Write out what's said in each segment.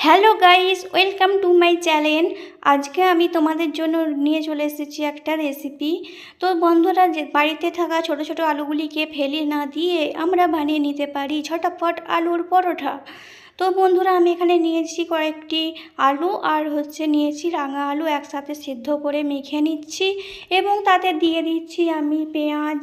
Hello guys welcome to my channel আজকে আমি তোমাদের জন্য নিয়ে চলে এসেছি একটা রেসিপি তো বন্ধুরা বাড়িতে থাকা ছোট ছোট আলুগুলিকে ফেলে না দিয়ে আমরা বানিয়ে নিতে পারি ঝটাপট আলুর পরোটা। তো বন্ধুরা, আমি এখানে নিয়েছি কয়েকটি আলু আর হচ্ছে নিয়েছি রাঙা আলু একসাথে সিদ্ধ করে মেখে নিচ্ছি এবং তাতে দিয়ে দিচ্ছি আমি পেঁয়াজ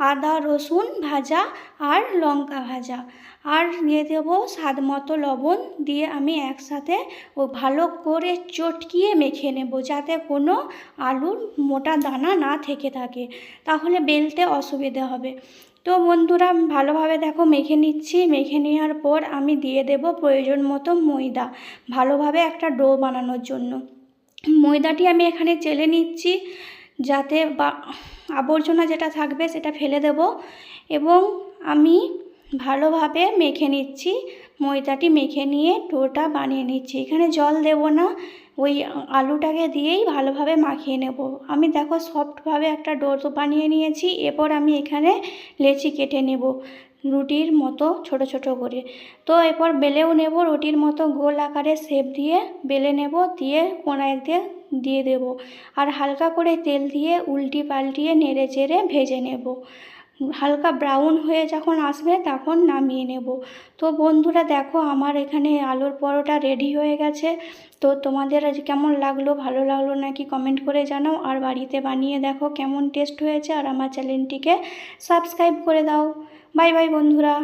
আদা, রসুন ভাজা আর লঙ্কা ভাজা। আর দিয়ে দেবো স্বাদ মতো লবণ। দিয়ে আমি একসাথে ও ভালো করে চটকিয়ে মেখে নেব যাতে কোনো আলুর মোটা দানা না থেকে থাকে। তাহলে বেলতে অসুবিধে হবে। তো বন্ধুরা, ভালোভাবে দেখো মেখে নিচ্ছি। মেখে নেওয়ার পর আমি দিয়ে দেব প্রয়োজন মতো ময়দা। ভালোভাবে একটা ডো বানানোর জন্য। ময়দাটি আমি এখানে চেলে নিচ্ছি। যাতে বা আবর্জনা যেটা থাকবে সেটা ফেলে দেব এবং আমি ভালোভাবে মেখে নিচ্ছি, ময়দাটি মেখে নিয়ে ডোটা বানিয়ে নিচ্ছি। এখানে জল দেব না ওই আলুটাকে দিয়েই ভালোভাবে মাখিয়ে নেব। আমি দেখো সফটভাবে একটা ডো তো বানিয়ে নিয়েছি, এরপর আমি এখানে লেচি কেটে নেব রুটির মতো ছোট ছোট করে। তো এরপর বেলেও নেব, রুটির মতো গোল আকারে শেপ দিয়ে বেলে নেব, দিয়ে কোনায় দিয়ে দিয়ে দেব। আর হালকা করে তেল দিয়ে উল্টি পাল্টিয়ে নেড়ে চেড়ে ভেজে নেব। হালকা ব্রাউন হয়ে যখন আসবে তখন নামিয়ে নেব। তো বন্ধুরা দেখো আমার এখানে আলুর পরোটা রেডি হয়ে গেছে। তো তোমাদের আজ কেমন লাগল, ভালো লাগল নাকি কমেন্ট করে জানাও। আর বাড়িতে বানিয়ে দেখো কেমন টেস্ট হয়েছে। আর আমার চ্যানেলটিকে সাবস্ক্রাইব করে দাও। বাই বাই বন্ধুরা।